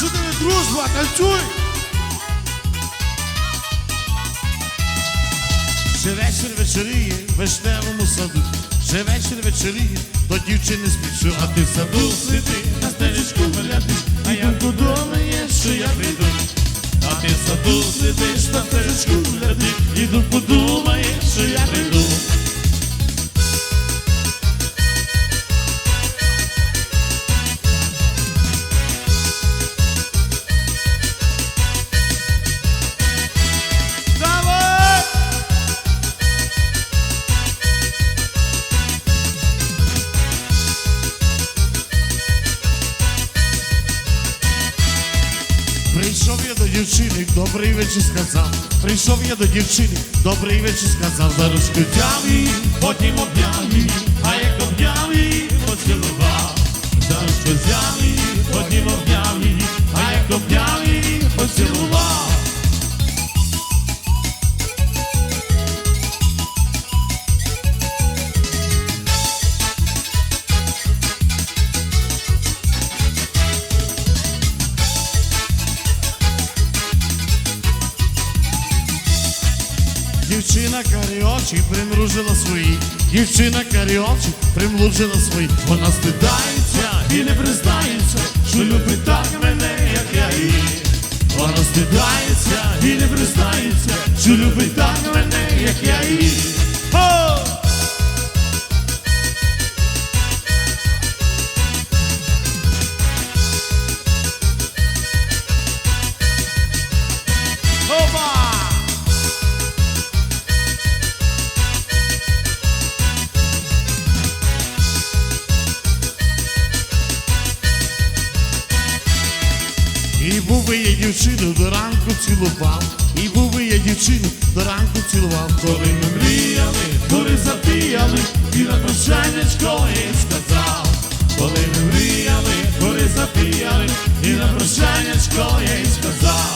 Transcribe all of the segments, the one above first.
чотири, дружба, танцюй! Ще вечір вечоріє в вишневому саду. Ще вечір вечоріє, до дівчини спішу, а ти в саду сиди, на стежечку глядиш, а я подумає, що я прийду. А ти в саду сидиш, на стежечку глядиш, і подумає, що я прийду. Вечір сказав. Прийшов я до дівчини, добрий вечір сказав. За ручку Дівчина карі примружила свої, дівчина карі очі примружила свої, вона стидається і не признається, що любить так мене, як я її. Вона стидається і не признається, що любить так мене, як я її. Дівчину до ранку цілував, і був я дівчину до ранку цілував, коли ми мріяли, коли запіяли, і на прощаннячко і сказав, коли ми мріяли, коли запіяли, і на прощаннячко їй сказав.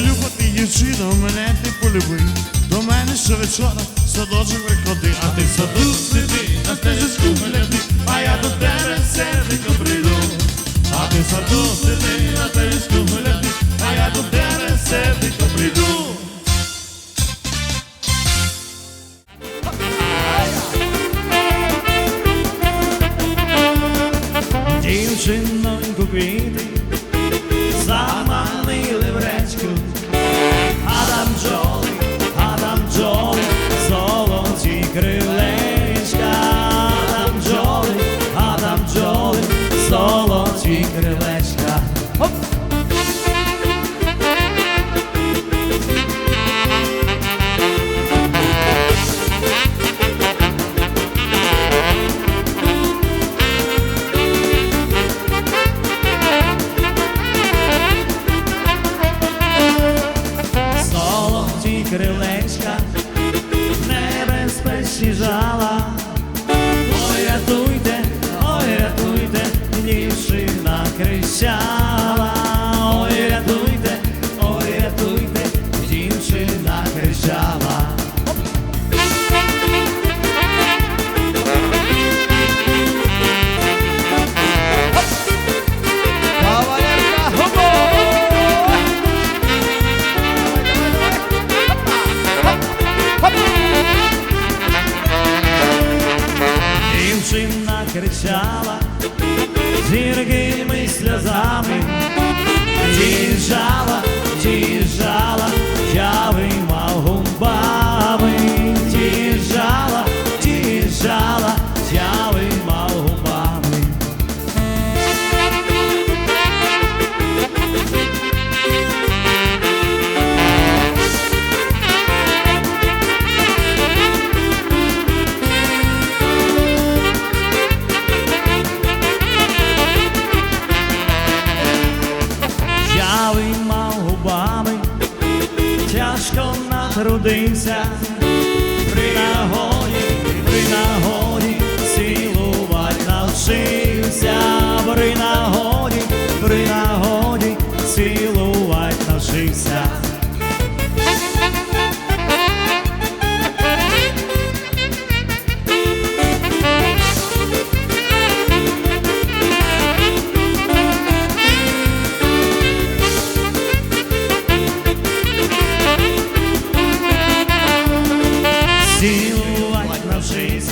Ой, люба ти дівчина, мене ти полюби. До мене щовечора садочок виходи, а ти в саду сиди, на стежечку гляди, а я до тебе серденько прийду. А ти в саду сиди, на стежечку гляди, а я до тебе серденько прийду. Дівчиноньку квіти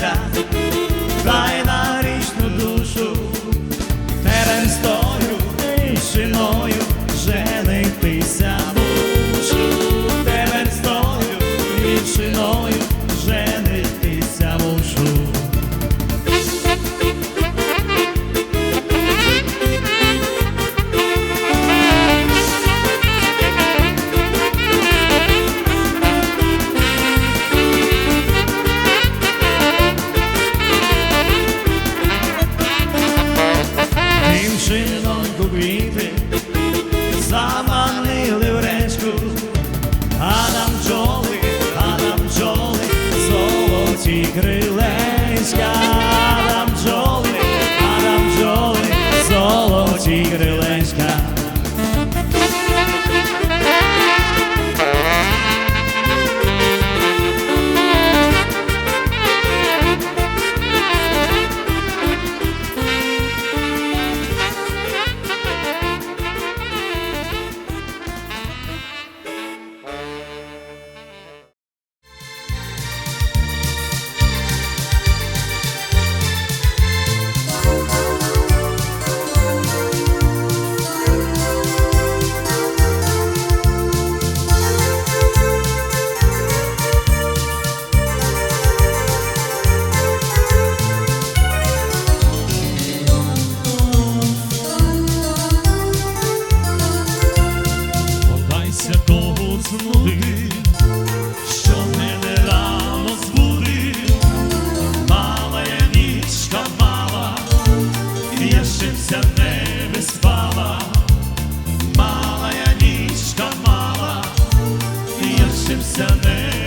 mesa ще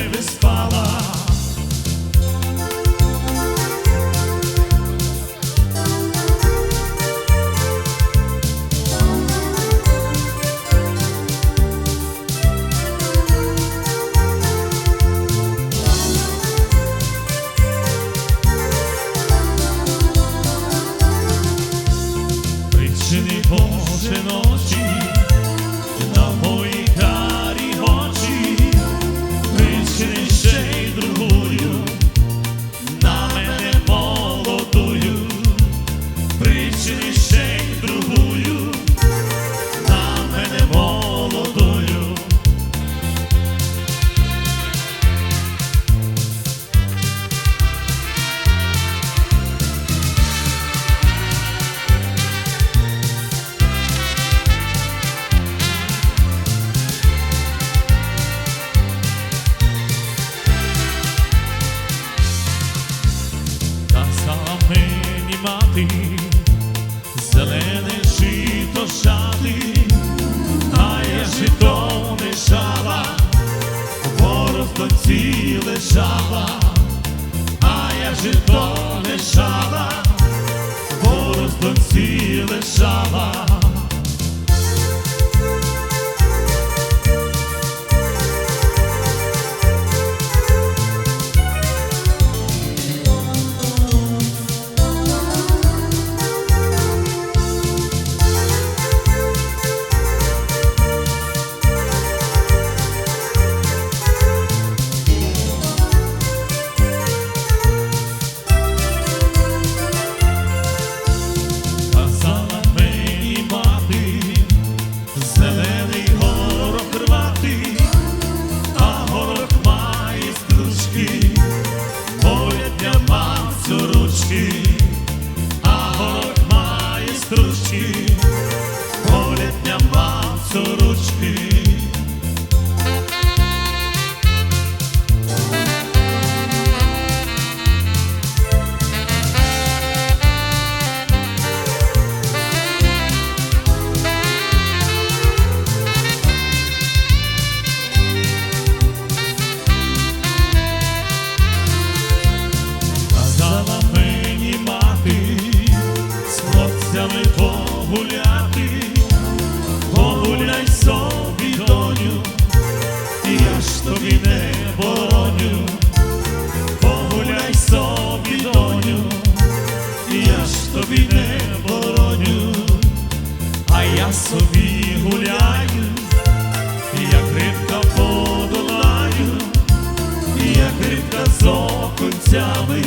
окунцями,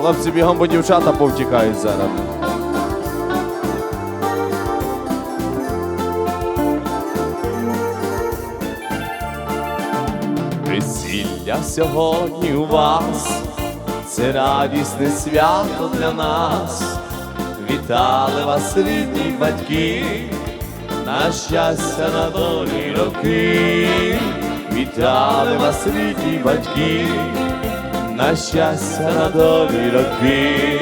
Хлопці бігом, бо дівчата повтікають зараз. Весілля сьогодні у вас, це радісне свято для нас. Вітали вас, рідні батьки, на щастя, на долі роки. Вітали вас, рідні батьки, на щастя, на долі роки.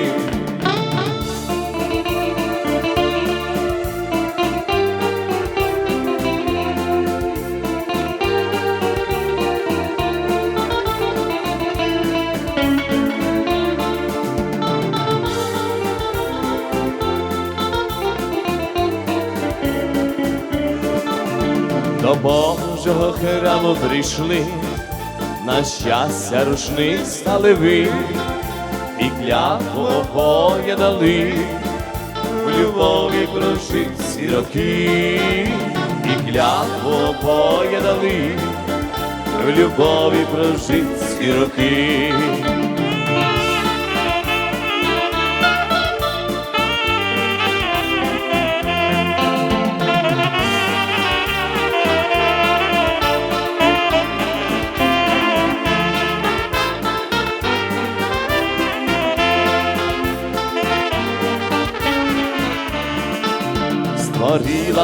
До Божого храму прийшли, на щастя рушник стали ви, і клятво обоє дали, в любові прожить всі роки, і клятво обоє дали, в любові прожить всі роки.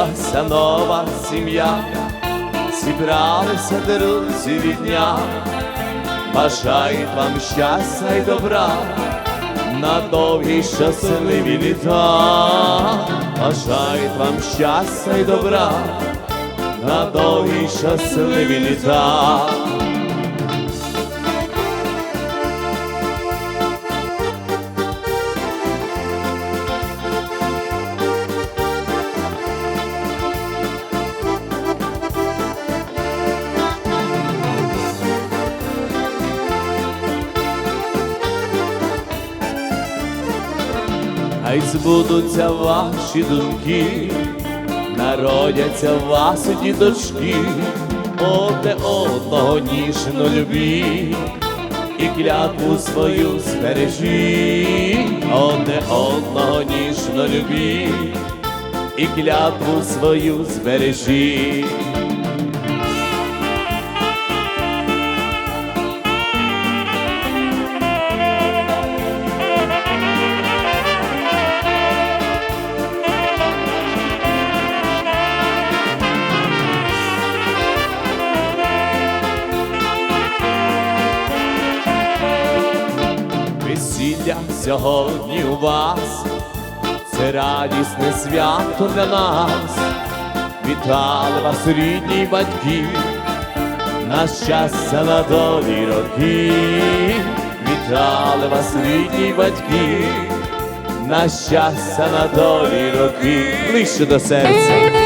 Створилася нова сім'я, зібралися друзі дня, бажають вам щастя і добра, на довгі щасливі літа, бажають вам щастя і добра, на довгі щасливі літа. Хай збудуться ваші думки, народяться вас діточки, одне одного ніжно любі, і клятву свою збережі, одне одного ніжно любі, і клятву свою збережі. Сьогодні у вас, це радісне свято для нас. Вітали вас, рідні батьки, на щастя на долі роки. Вітали вас, рідні батьки, на щастя на долі роки. Ближче до серця.